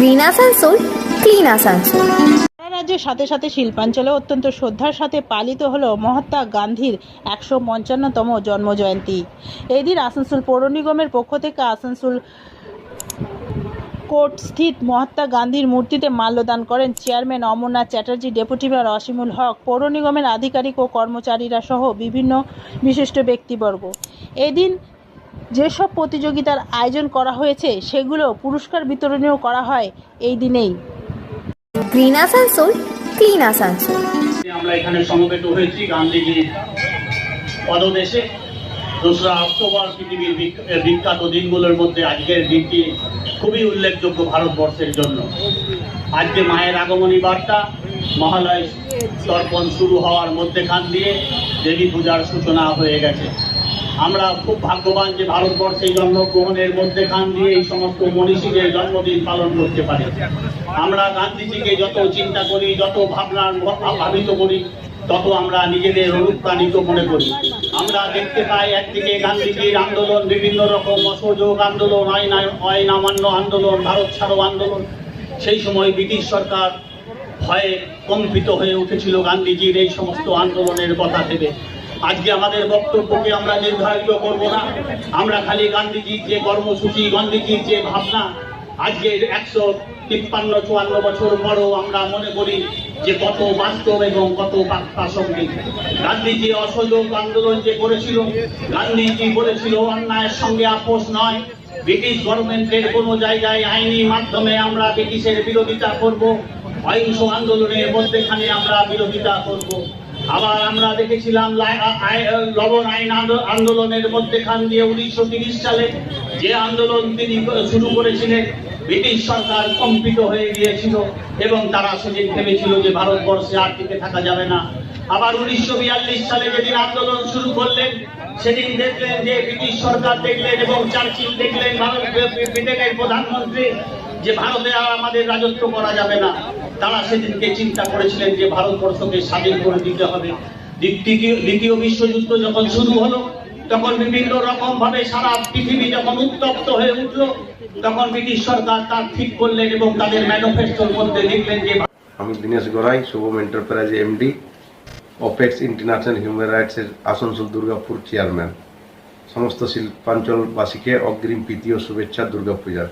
Green Asansol clean Asansol রাজ্যের সাথে সাথে শিল্পাঞ্চলে অত্যন্ত শ্রদ্ধার সাথে পালিত হল মহাত্মা গান্ধীর একশো পঞ্চান্নতম জন্মজয়ন্তী। এই দিন আসানসোল পৌর নিগমের পক্ষ থেকে আসানসোল কোর্ট স্থিত মহাত্মা গান্ধীর মূর্তিতে মাল্যদান করেন chairman Amarnath Chatterjee, deputy mayor Asimul Haque, পৌর নিগমের আধিকারিক ও কর্মচারীরা সহ বিভিন্ন বিশিষ্ট ব্যক্তিবর্গ। এদিন যেসব প্রতিযোগিতার আয়োজন করা হয়েছে সেগুলো পুরস্কার বিতরণীয় করা হয় এই দিনেই। Green Asansol clean Asansol. আমরা এখানে সমবেত হয়েছি গান্ধীজির পদদেশে। দোসরা অক্টোবর পৃথিবীর বিখ্যাত দিনগুলোর মধ্যে আজকের দিনটি খুবই উল্লেখযোগ্য ভারতবর্ষের জন্য। আজকে মায়ের আগমনী বার্তা মহালয় তর্পণ শুরু হওয়ার মধ্যেখান দিয়ে দেবী পূজার সূচনা হয়ে গেছে। আমরা খুব ভাগ্যবান যে ভারতবর্ষে জন্মগ্রহণের মধ্যেখান দিয়ে এই সমস্ত মনীষীদের জন্মদিন পালন করতে পারি। আমরা গান্ধীজিকে যত চিন্তা করি, যত ভাবনার ভাবিত করি, তত আমরা নিজেদের অনুপ্রাণিত মনে করি। আমরা দেখতে পাই একদিকে গান্ধীজির আন্দোলন, বিভিন্ন রকম অসহযোগ আন্দোলন, আইন আইন অমান্য আন্দোলন, ভারত ছাড়ো আন্দোলন। সেই সময় ব্রিটিশ সরকার ভয়ে কম্পিত হয়ে উঠেছিল গান্ধীজির এই সমস্ত আন্দোলনের কথা ভেবে। আজকে আমাদের বক্তব্যকে আমরা নির্ধারিত করব না। আমরা খালি গান্ধীজির যে কর্মসূচি, গান্ধীজির যে ভাবনা আজকে একশো তিপ্পান্ন, চুয়ান্ন বছর পরও আমরা মনে করি যে কত বাস্তব এবং কত প্রাসঙ্গিক। গান্ধীজি অসহযোগ আন্দোলন যে করেছিল, গান্ধীজি বলেছিল, অন্যায়ের সঙ্গে আপোষ নয়। ব্রিটিশ গভর্নমেন্টের কোনো জায়গায় আইনি মাধ্যমে আমরা ব্রিটিশের বিরোধিতা করব। অহিংস আন্দোলনের মধ্যেখানে আমরা বিরোধিতা করব। আবার আমরা দেখেছিলাম লবণ আইন আন্দো- আন্দোলনের মধ্যেখান দিয়ে উনিশশো সালে যে আন্দোলন তিনি শুরু করেছিলেন, ব্রিটিশ সরকার কম্পিত হয়ে গিয়েছিল এবং তারা সেদিন ভেবেছিল যে ভারতবর্ষে আর টিকে থাকা যাবে না। আবার উনিশশো বিয়াল্লিশ সালে যেদিন আন্দোলন শুরু করলেন, সেদিন দেখলেন যে ব্রিটিশ সরকার দেখলেন এবং চার্চিল দেখলেন, ভারত ব্রিটেনের প্রধানমন্ত্রী যে ভারতে আর আমাদের রাজত্ব করা যাবে না, তারা সেদিনকে চিন্তা করেছিলেন যে ভারতবর্ষকে স্বাধীন করে দিতে হবে। দ্বিতীয় বিশ্বযুদ্ধ যখন শুরু হলো, তখন বিভিন্ন রকম ভাবে সারা পৃথিবী যখন উত্তপ্ত হয়ে উঠল, তখন ব্রিটিশ সরকার তার ঠিক করলেন এবং তাদের ম্যানিফেস্টোর মধ্যে লিখলেন যে আমি Dinesh Garai, Shubham enterprise MD, apex international human rights এর আসানসোল দুর্গাপুর চেয়ারম্যান। সমস্ত শিল্পাঞ্চলবাসীকে অগ্রিম প্রীতি ও শুভেচ্ছা দুর্গাপূজার।